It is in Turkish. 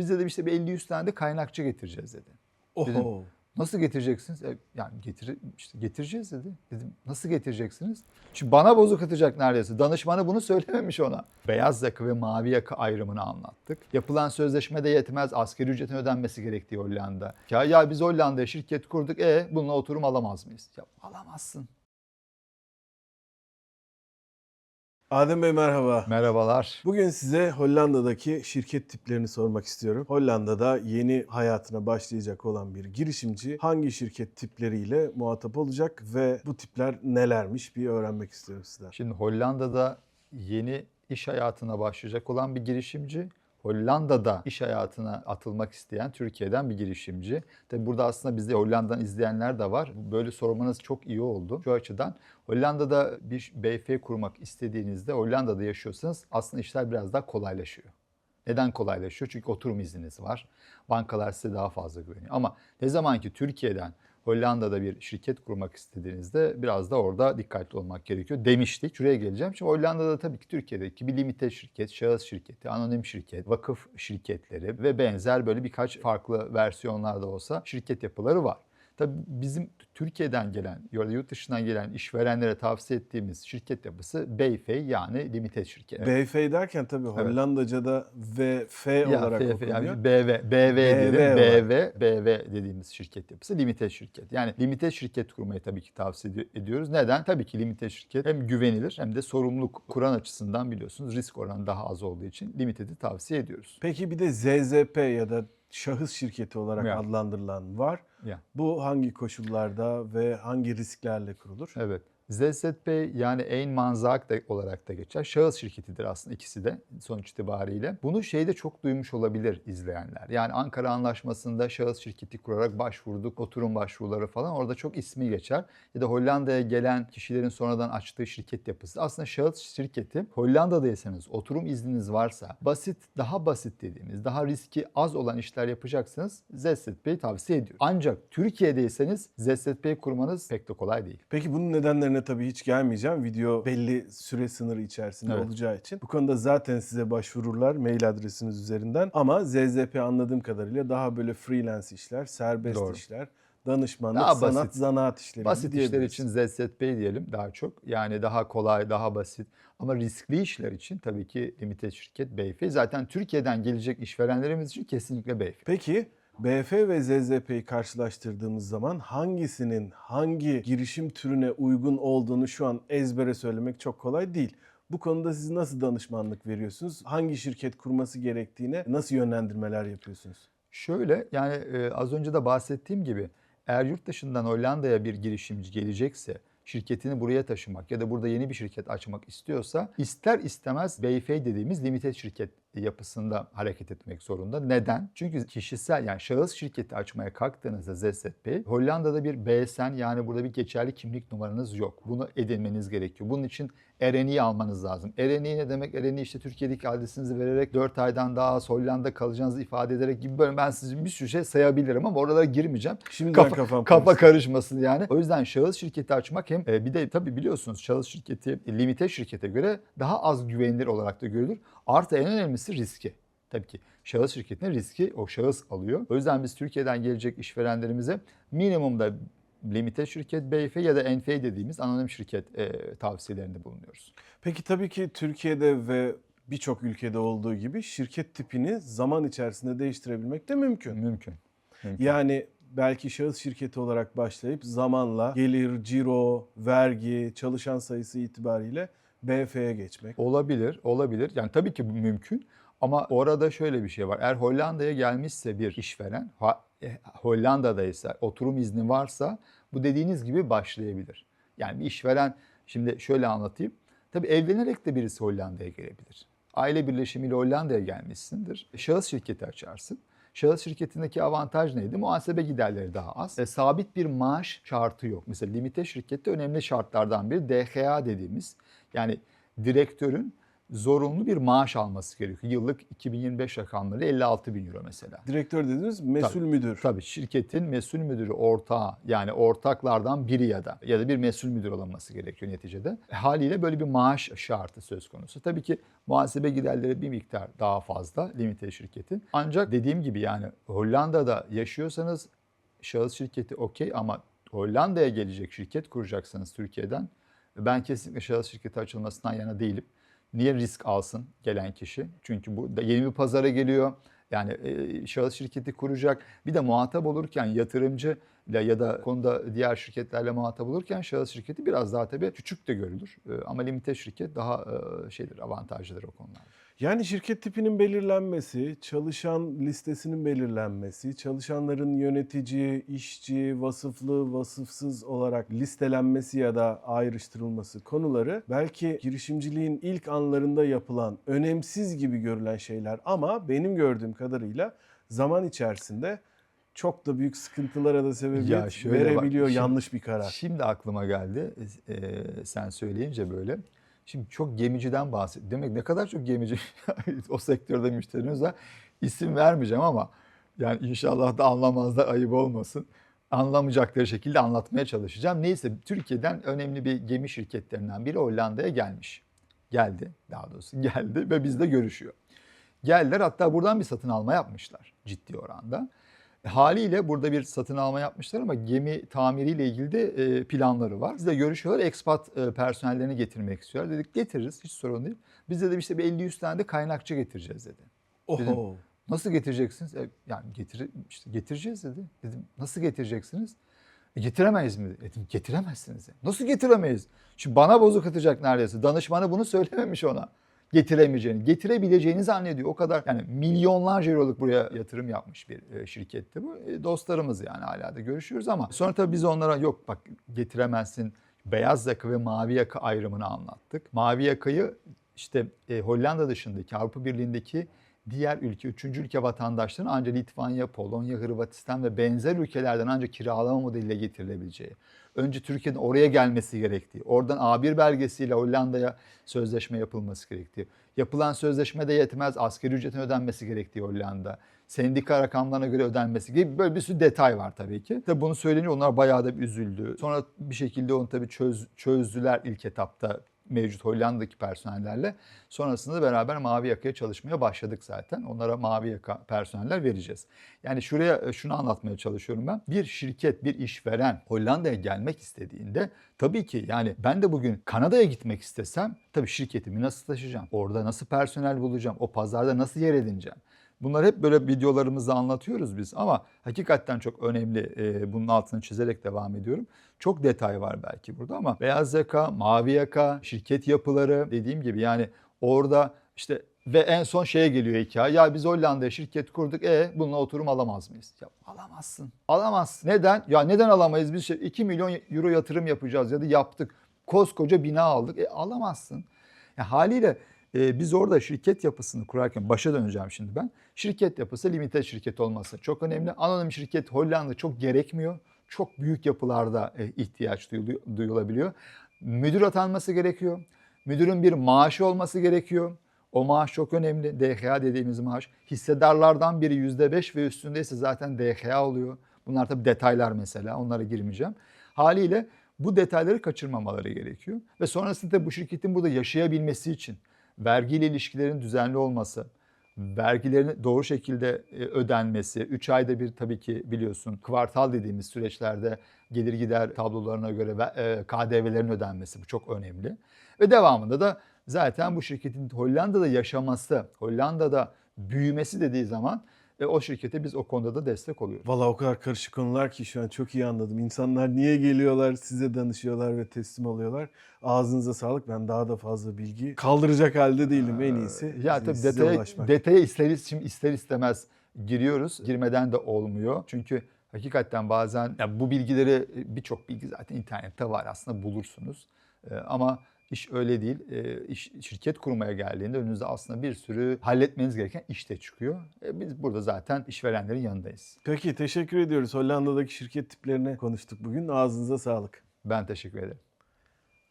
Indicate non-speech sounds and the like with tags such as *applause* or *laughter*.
Biz dedi işte bir 50-100 tane de kaynakçı getireceğiz dedi. Oho. Nasıl getireceksiniz? E, yani getir, işte getireceğiz dedi. Dedim nasıl getireceksiniz? Şimdi bana bozuk atacak neredeyse. Danışmanı bunu söylememiş ona. Beyaz yaka ve mavi yaka ayrımını anlattık. Yapılan sözleşmede yetmez. Asgari ücretin ödenmesi gerektiği Hollanda. Ya, ya biz Hollanda'ya şirket kurduk. E bununla oturum alamaz mıyız? Ya alamazsın. Adem Bey merhaba. Merhabalar. Bugün size Hollanda'daki şirket tiplerini sormak istiyorum. Hollanda'da yeni hayatına başlayacak olan bir girişimci hangi şirket tipleriyle muhatap olacak ve bu tipler nelermiş bir öğrenmek istiyorum sizden. Şimdi Hollanda'da yeni iş hayatına başlayacak olan bir girişimci, Hollanda'da iş hayatına atılmak isteyen Türkiye'den bir girişimci. Tabi burada aslında bizde Hollanda'dan izleyenler de var. Böyle sormanız çok iyi oldu. Şu açıdan Hollanda'da bir BF kurmak istediğinizde Hollanda'da yaşıyorsanız aslında işler biraz daha kolaylaşıyor. Neden kolaylaşıyor? Çünkü oturum izniniz var. Bankalar size daha fazla güveniyor. Ama ne zaman ki Türkiye'den Hollanda'da bir şirket kurmak istediğinizde biraz da orada dikkatli olmak gerekiyor demiştik. Şuraya geleceğim. Şimdi Hollanda'da tabii ki Türkiye'deki bir limited şirket, şahıs şirketi, anonim şirket, vakıf şirketleri ve benzer böyle birkaç farklı versiyonlarda olsa şirket yapıları var. Tabii bizim Türkiye'den gelen ya da yurt dışından gelen işverenlere tavsiye ettiğimiz şirket yapısı BF yani limited şirket. BF derken tabii Hollandaca'da VF Ya, olarak FF, okunuyor. yani BV, BV, BV dedim. BV, BV dediğimiz şirket yapısı limited şirket. Yani limited şirket kurmayı tabii ki tavsiye edi- ediyoruz. Neden? Tabii ki limited şirket hem güvenilir hem de sorumluluk kuran açısından biliyorsunuz risk oranı daha az olduğu için limited'i tavsiye ediyoruz. Peki bir de ZZP ya da şahıs şirketi olarak Ya. adlandırılan var. Ya. Bu hangi koşullarda ve hangi risklerle kurulur? Evet. ZZP yani Ein Manzak da olarak da geçer. Şahıs şirketidir aslında ikisi de sonuç itibariyle. Bunu şeyde çok duymuş olabilir izleyenler. Yani Ankara Anlaşması'nda şahıs şirketi kurarak başvurduk, oturum başvuruları falan orada çok ismi geçer. Ya da Hollanda'ya gelen kişilerin sonradan açtığı şirket yapısı. Aslında şahıs şirketi Hollanda'daysanız, oturum izniniz varsa, basit, daha basit dediğimiz, daha riski az olan işler yapacaksanız ZZP'yi tavsiye ediyorum. Ancak Türkiye'deyseniz ZZP kurmanız pek de kolay değil. Peki bunun nedenlerine tabii hiç gelmeyeceğim. Video belli süre sınırı içerisinde Evet. olacağı için. Bu konuda zaten size başvururlar mail adresiniz üzerinden. Ama ZZP anladığım kadarıyla daha böyle freelance işler, serbest Doğru. işler, danışmanlık, Daha sanat, basit. zanaat işleri Basit işler için ZZP diyelim daha çok. Yani daha kolay, daha basit. Ama riskli işler için tabii ki limited şirket BF. Zaten Türkiye'den gelecek işverenlerimiz için kesinlikle BF. Peki BF ve ZZP'yi karşılaştırdığımız zaman hangisinin hangi girişim türüne uygun olduğunu şu an ezbere söylemek çok kolay değil. Bu konuda siz nasıl danışmanlık veriyorsunuz? Hangi şirket kurması gerektiğine nasıl yönlendirmeler yapıyorsunuz? Şöyle yani e, az önce de bahsettiğim gibi eğer yurt dışından Hollanda'ya bir girişimci gelecekse şirketini buraya taşımak ya da burada yeni bir şirket açmak istiyorsa ister istemez BF dediğimiz limited şirket yapısında hareket etmek zorunda. Neden? Çünkü kişisel yani şahıs şirketi açmaya kalktığınızda ZZP Hollanda'da bir BSN yani burada bir geçerli kimlik numaranız yok. Bunu edinmeniz gerekiyor. Bunun için RNI almanız lazım. RNI ne demek? RNI işte Türkiye'deki adresinizi vererek 4 aydan daha az Hollanda kalacağınızı ifade ederek gibi böyle ben sizin bir sürü şey sayabilirim ama oralara girmeyeceğim. Şimdiden Kafa, kafam kafa karıştı. karışmasın yani. O yüzden şahıs şirketi açmak hem e, bir de tabii biliyorsunuz şahıs şirketi e, limite şirkete göre daha az güvenilir olarak da görülür. Artı en önemlisi riski. Tabii ki şahıs şirketinin riski o şahıs alıyor. O yüzden biz Türkiye'den gelecek işverenlerimize minimumda limite şirket BF ya da NF dediğimiz anonim şirket e, tavsiyelerinde bulunuyoruz. Peki tabii ki Türkiye'de ve birçok ülkede olduğu gibi şirket tipini zaman içerisinde değiştirebilmek de mümkün. Mümkün. Mümkün. Yani belki şahıs şirketi olarak başlayıp zamanla gelir, ciro, vergi, çalışan sayısı itibariyle BF'ye geçmek. Olabilir, olabilir. Yani tabii ki mümkün. Ama orada şöyle bir şey var. Eğer Hollanda'ya gelmişse bir işveren, e, Hollanda'daysa, oturum izni varsa bu dediğiniz gibi başlayabilir. Yani bir işveren, şimdi şöyle anlatayım. Tabii evlenerek de birisi Hollanda'ya gelebilir. Aile birleşimiyle Hollanda'ya gelmişsindir. Şahıs şirketi açarsın. Şahıs şirketindeki avantaj neydi? Muhasebe giderleri daha az. E, sabit bir maaş şartı yok. Mesela limite şirkette önemli şartlardan biri DHA dediğimiz yani direktörün zorunlu bir maaş alması gerekiyor. Yıllık 2025 rakamları 56 bin euro mesela. Direktör dediniz mesul Tabii. müdür. Tabii şirketin mesul müdürü ortağı yani ortaklardan biri ya da ya da bir mesul müdür olması gerekiyor neticede. E, Haliyle böyle bir maaş şartı söz konusu. Tabii ki muhasebe giderleri bir miktar daha fazla limite şirketin. Ancak dediğim gibi yani Hollanda'da yaşıyorsanız şahıs şirketi okey ama Hollanda'ya gelecek şirket kuracaksanız Türkiye'den ben kesinlikle şahıs şirketi açılmasından yana değilim. Niye risk alsın gelen kişi? Çünkü bu yeni bir pazara geliyor. Yani e, şahıs şirketi kuracak. Bir de muhatap olurken yatırımcı ya da konuda diğer şirketlerle muhatap olurken şahıs şirketi biraz daha tabii küçük de görülür. E, ama limite şirket daha e, şeydir, avantajlıdır o konularda. Yani şirket tipinin belirlenmesi, çalışan listesinin belirlenmesi, çalışanların yönetici, işçi, vasıflı, vasıfsız olarak listelenmesi ya da ayrıştırılması konuları belki girişimciliğin ilk anlarında yapılan önemsiz gibi görülen şeyler ama benim gördüğüm kadarıyla zaman içerisinde çok da büyük sıkıntılara da sebebiyet Ya şöyle bak, verebiliyor şimdi- yanlış bir karar. Şimdi aklıma geldi e, sen söyleyince böyle. Şimdi çok gemiciden bahset. Demek ne kadar çok gemici *laughs* o sektörde müşterimiz var. İsim vermeyeceğim ama yani inşallah da anlamazlar ayıp olmasın. Anlamayacakları şekilde anlatmaya çalışacağım. Neyse Türkiye'den önemli bir gemi şirketlerinden biri Hollanda'ya gelmiş. Geldi daha doğrusu geldi ve bizle görüşüyor. Geldiler hatta buradan bir satın alma yapmışlar ciddi oranda. Haliyle burada bir satın alma yapmışlar ama gemi tamiriyle ilgili de e, planları var. Biz de görüşüyorlar. Expat e, personellerini getirmek istiyorlar. Dedik getiririz hiç sorun değil. Biz de işte bir 50-100 tane de kaynakçı getireceğiz dedi. Oho. Nasıl getireceksiniz? E, yani getir, işte getireceğiz dedi. Dedim nasıl getireceksiniz? E, getiremeyiz mi? Dedim getiremezsiniz. Nasıl getiremeyiz? Şimdi bana bozuk atacak neredeyse. Danışmanı bunu söylememiş ona. Getiremeyeceğini. Getirebileceğini zannediyor. O kadar yani milyonlarca euroluk buraya yatırım yapmış bir e, şirketti bu. E, dostlarımız yani hala da görüşüyoruz ama sonra tabii biz onlara yok bak getiremezsin. Beyaz yaka ve mavi yaka ayrımını anlattık. Mavi yakayı işte e, Hollanda dışındaki Avrupa Birliği'ndeki diğer ülke, üçüncü ülke vatandaşlarının ancak Litvanya, Polonya, Hırvatistan ve benzer ülkelerden ancak kiralama modeliyle getirilebileceği. Önce Türkiye'nin oraya gelmesi gerektiği, oradan A1 belgesiyle Hollanda'ya sözleşme yapılması gerektiği, yapılan sözleşme de yetmez, asgari ücretin ödenmesi gerektiği Hollanda, sendika rakamlarına göre ödenmesi gibi böyle bir sürü detay var tabii ki. Tabii bunu söyleyince onlar bayağı da bir üzüldü. Sonra bir şekilde onu tabii çöz, çözdüler ilk etapta mevcut Hollanda'daki personellerle. Sonrasında beraber mavi yakaya çalışmaya başladık zaten. Onlara mavi yaka personeller vereceğiz. Yani şuraya e, şunu anlatmaya çalışıyorum ben. Bir şirket, bir işveren Hollanda'ya gelmek istediğinde tabii ki yani ben de bugün Kanada'ya gitmek istesem tabii şirketimi nasıl taşıyacağım? Orada nasıl personel bulacağım? O pazarda nasıl yer edineceğim? Bunlar hep böyle videolarımızda anlatıyoruz biz ama hakikaten çok önemli. e, bunun altını çizerek devam ediyorum. Çok detay var belki burada ama beyaz yaka, mavi yaka, şirket yapıları dediğim gibi yani orada işte ve en son şeye geliyor hikaye. Ya biz Hollanda'ya şirket kurduk. E bununla oturum alamaz mıyız? Ya alamazsın. Alamazsın. Neden? Ya neden alamayız? Biz şey, 2 milyon euro yatırım yapacağız ya da yaptık. Koskoca bina aldık. E alamazsın. Ya haliyle e, biz orada şirket yapısını kurarken başa döneceğim şimdi ben. Şirket yapısı limited şirket olması çok önemli. Anonim şirket Hollanda çok gerekmiyor. Çok büyük yapılarda e, ihtiyaç duyulabiliyor. Müdür atanması gerekiyor. Müdürün bir maaşı olması gerekiyor. O maaş çok önemli. DHA dediğimiz maaş. Hissedarlardan biri %5 ve üstündeyse zaten DHA oluyor. Bunlar tabii detaylar mesela. Onlara girmeyeceğim. Haliyle bu detayları kaçırmamaları gerekiyor. Ve sonrasında bu şirketin burada yaşayabilmesi için vergiyle ilişkilerin düzenli olması, vergilerin doğru şekilde e, ödenmesi, 3 ayda bir tabii ki biliyorsun kvartal dediğimiz süreçlerde gelir gider tablolarına göre e, KDV'lerin ödenmesi bu çok önemli. Ve devamında da zaten bu şirketin Hollanda'da yaşaması, Hollanda'da büyümesi dediği zaman e, o şirkete biz o konuda da destek oluyoruz. Valla o kadar karışık konular ki şu an çok iyi anladım. İnsanlar niye geliyorlar, size danışıyorlar ve teslim oluyorlar. Ağzınıza sağlık. Ben daha da fazla bilgi kaldıracak halde değilim. En iyisi Ee, Ya tabii detaya, ulaşmak. detaya ister, şimdi ister istemez giriyoruz. Girmeden de olmuyor. Çünkü hakikaten bazen ya bu bilgileri birçok bilgi zaten internette var aslında bulursunuz. Ee, ama iş öyle değil. Ee, iş, şirket kurmaya geldiğinde önünüze aslında bir sürü halletmeniz gereken iş de çıkıyor. Ee, biz burada zaten işverenlerin yanındayız. Peki teşekkür ediyoruz. Hollanda'daki şirket tiplerini konuştuk bugün. Ağzınıza sağlık. Ben teşekkür ederim.